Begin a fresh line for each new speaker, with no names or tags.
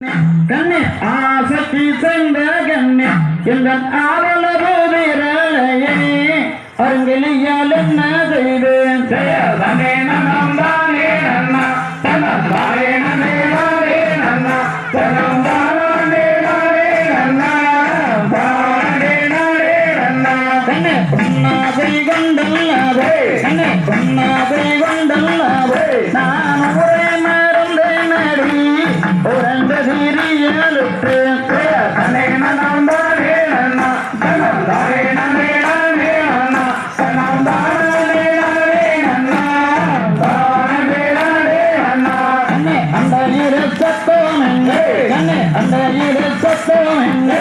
கண்ணே ஆசக்தி சென்ற கண்ணே எந்த ஆவல வீரலையே அருங்கிலியால் என்ன
செய்து
கண்ணே பொன்னாசை கொண்டல்லாதே கண்ணே பொன்னா அண்டையில் சத்தோமே அண்டையில் சத்தோமே